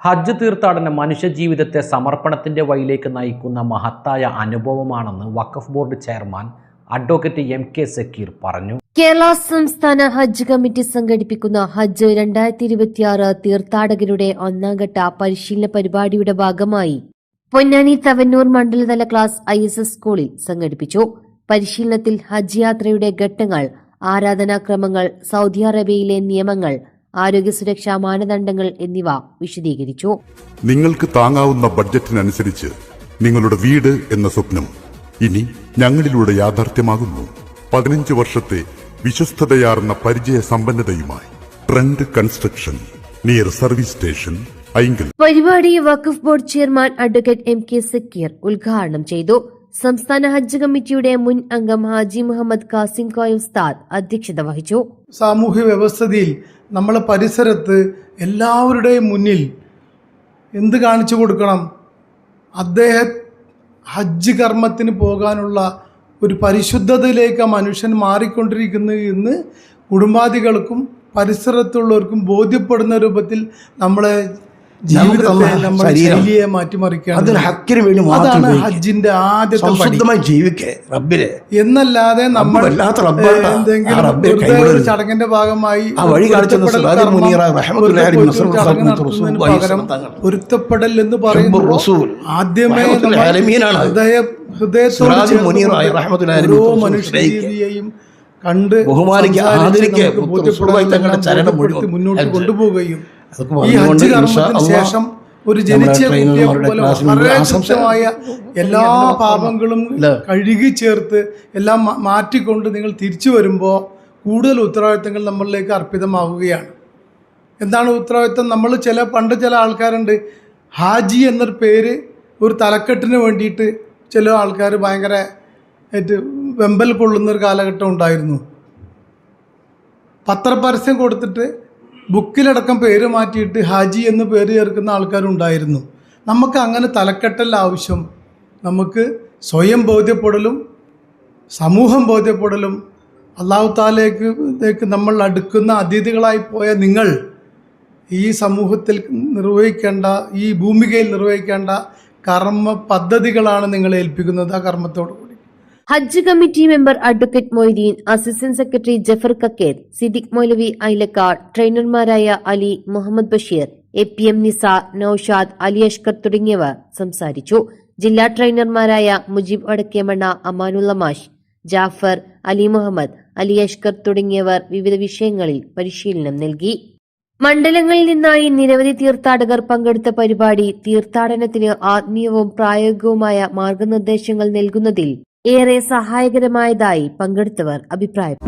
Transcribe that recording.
ഹജ്ജ് തീർത്ഥാടനം മനുഷ്യജീവിതത്തെ സമർപ്പണത്തിന്റെ വഴിയിലേക്ക് നയിക്കുന്ന മഹത്തായ അനുഭവമാണെന്ന് Waqf board chairman advocate M K Zakir പറഞ്ഞു. കേരള സംസ്ഥാന ഹജ്ജ് കമ്മിറ്റി സംഘടിപ്പിക്കുന്ന ഹജ്ജ് രണ്ടായിരത്തി ഇരുപത്തിയാറ് തീർത്ഥാടകരുടെ ഒന്നാംഘട്ട പരിശീലന പരിപാടിയുടെ ഭാഗമായി പൊന്നാനി തവന്നൂർ മണ്ഡലതല ക്ലാസ് ഐ എസ് എസ് സ്കൂളിൽ സംഘടിപ്പിച്ചു. പരിശീലനത്തിൽ ഹജ്ജ് യാത്രയുടെ ഘട്ടങ്ങൾ ആരാധനാക്രമങ്ങൾ സൗദി അറേബ്യയിലെ നിയമങ്ങൾ ആരോഗ്യ സുരക്ഷാ മാനദണ്ഡങ്ങൾ എന്നിവ വിശദീകരിച്ചു. നിങ്ങൾക്ക് താങ്ങാവുന്ന ബഡ്ജറ്റിനനുസരിച്ച് നിങ്ങളുടെ വീട് എന്ന സ്വപ്നം ഇനി ഞങ്ങളിലൂടെ യാഥാർത്ഥ്യമാകുന്നു. പതിനഞ്ച് വർഷത്തെ വിശ്വസ്തതയാർന്ന പരിചയ സമ്പന്നതയുമായി trend construction near service station പരിപാടി Waqf board chairman advocate M K Zakir ഉദ്ഘാടനം ചെയ്തു. സംസ്ഥാന ഹജ്ജ് കമ്മിറ്റിയുടെ മുൻ അംഗം ഹാജി മുഹമ്മദ് കാസിം കോയ ഉസ്താദ് അധ്യക്ഷത വഹിച്ചു. സാമൂഹ്യ വ്യവസ്ഥയിൽ നമ്മളെ പരിസരത്ത് എല്ലാവരുടെയും മുന്നിൽ എന്ത് കാണിച്ചു കൊടുക്കണം? അദ്ദേഹം ഹജ്ജ് കർമ്മത്തിന് പോകാനുള്ള ഒരു പരിശുദ്ധതയിലേക്ക് മനുഷ്യൻ മാറിക്കൊണ്ടിരിക്കുന്നു എന്ന് കുടുംബാദികൾക്കും പരിസരത്തുള്ളവർക്കും ബോധ്യപ്പെടുന്ന രൂപത്തിൽ നമ്മളെ ജീവിതത്തെ. ശൈലിയെ ഹക്കിന് വേണ്ടി മാത്രം അതാണ് ഹജ്ജിന്റെ ആദ്യത്തെ ശുദ്ധമായി ജീവിക്കേ റബ്ബിലെ എന്നല്ലാതെ നമ്മൾ എന്തെങ്കിലും. ചടങ്ങിന്റെ ഭാഗമായി ആ വഴി പൊരുത്തപ്പെടൽ പകരം എന്ന് പറയുന്നത് പറയുമ്പോൾ ആദ്യമേ ഹൃദയത്തോടെയും. ഹൃദയ ഹൃദയത്തോട് കൊണ്ട് ഓരോ ബഹുമാനിക്കുക, ആദരിക്കുക, തങ്ങളുടെ ചരണം മുഴുവൻ മുന്നോട്ട്. കൊണ്ടുപോവുകയും ഈ പറഞ്ഞുകൊണ്ട് ഹജ്ജ് ഇൻഷാ കർമ്മത്തിന് ശേഷം ഒരു ജനിച്ച കുട്ടിയെ ട്രെയിനർമാരുടെ പോലെ ക്ലാസ്സിൽ വളരെ ആശംസ- എല്ലാ പാപങ്ങളും കഴുകി ചേർത്ത് എല്ലാം മാറ്റിക്കൊണ്ട് നിങ്ങൾ തിരിച്ചു വരുമ്പോൾ കൂടുതൽ ഉത്തരവാദിത്തങ്ങൾ നമ്മളിലേക്ക് അർപ്പിതമാവുകയാണ്. എന്താണ് ഉത്തരവാദിത്തം? നമ്മൾ ചില പണ്ട് ചില ആൾക്കാരുണ്ട്. ഹാജി എന്നൊരു പേര് ഒരു തലക്കെട്ടിന് വേണ്ടിയിട്ട് ചില ആൾക്കാർ ഭയങ്കര വെമ്പൽ കൊള്ളുന്ന ഒരു കാലഘട്ടം ഉണ്ടായിരുന്നു. പത്രപരസ്യം കൊടുത്തിട്ട് ബുക്കിലടക്കം പേര് മാറ്റിയിട്ട് ഹാജി എന്ന് പേര് ചേർക്കുന്ന ആൾക്കാരുണ്ടായിരുന്നു. നമുക്ക് അങ്ങനെ തലക്കെട്ടല്ല ആവശ്യം നമുക്ക് സ്വയം ബോധ്യപ്പെടലും സമൂഹം ബോധ്യപ്പെടലും അള്ളാഹു താലേക്ക് ലേക്ക് നമ്മൾ അടുക്കുന്ന അതിഥികളായി പോയ നിങ്ങൾ ഈ സമൂഹത്തിൽ നിർവഹിക്കേണ്ട ഈ ഭൂമികയിൽ നിർവഹിക്കേണ്ട കർമ്മ പദ്ധതികളാണ് നിങ്ങളെ ഏൽപ്പിക്കുന്നത് ആ കർമ്മത്തോടു കൂടി. Hajj committee member advocate Moideen assistant secretary Jafar Kakker Sidhik Moulavi Ailakkad ട്രെയിനർമാരായ Ali Muhammad Basheer A P M Nisa Noushad Ali Ashkar തുടങ്ങിയവർ സംസാരിച്ചു. ജില്ലാ ട്രെയിനർമാരായ മുജീബ് വടക്കേമണ്ണ അമാനുള്ള മാഷ് ജാഫർ അലി മുഹമ്മദ് അലി അഷ്കർ തുടങ്ങിയവർ വിവിധ വിഷയങ്ങളിൽ പരിശീലനം നൽകി. മണ്ഡലങ്ങളിൽ നിന്നായി നിരവധി തീർത്ഥാടകർ പങ്കെടുത്ത പരിപാടി തീർത്ഥാടനത്തിന് ആത്മീയവും പ്രായോഗികവുമായ മാർഗനിർദ്ദേശങ്ങൾ നൽകുന്നതിൽ ഏറെ സഹായകരമായതായി പങ്കെടുത്തവർ അഭിപ്രായപ്പെട്ടു.